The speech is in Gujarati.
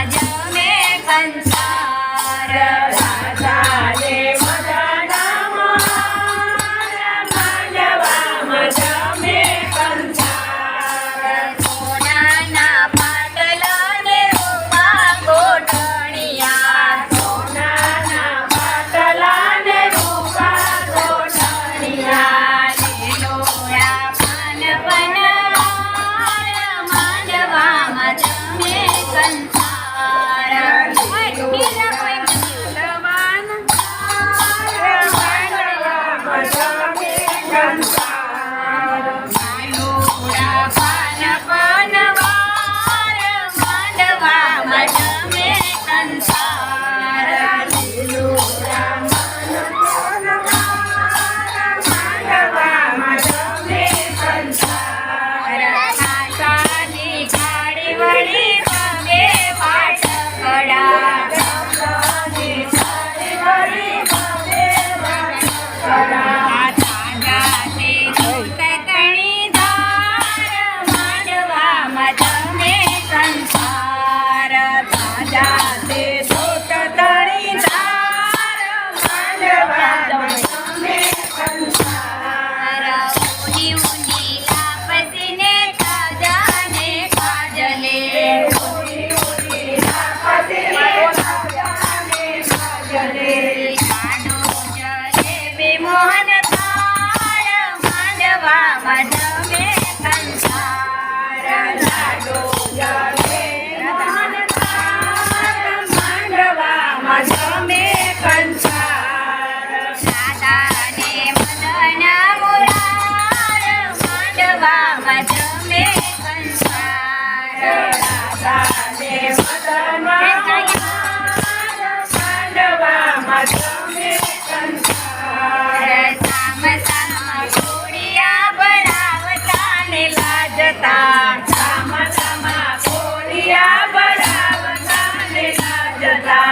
भजो मे कंस મોહન મધમે કંસાર માંડવા મધમે કંસાર સાદાને મદન મુરાર માંડવા the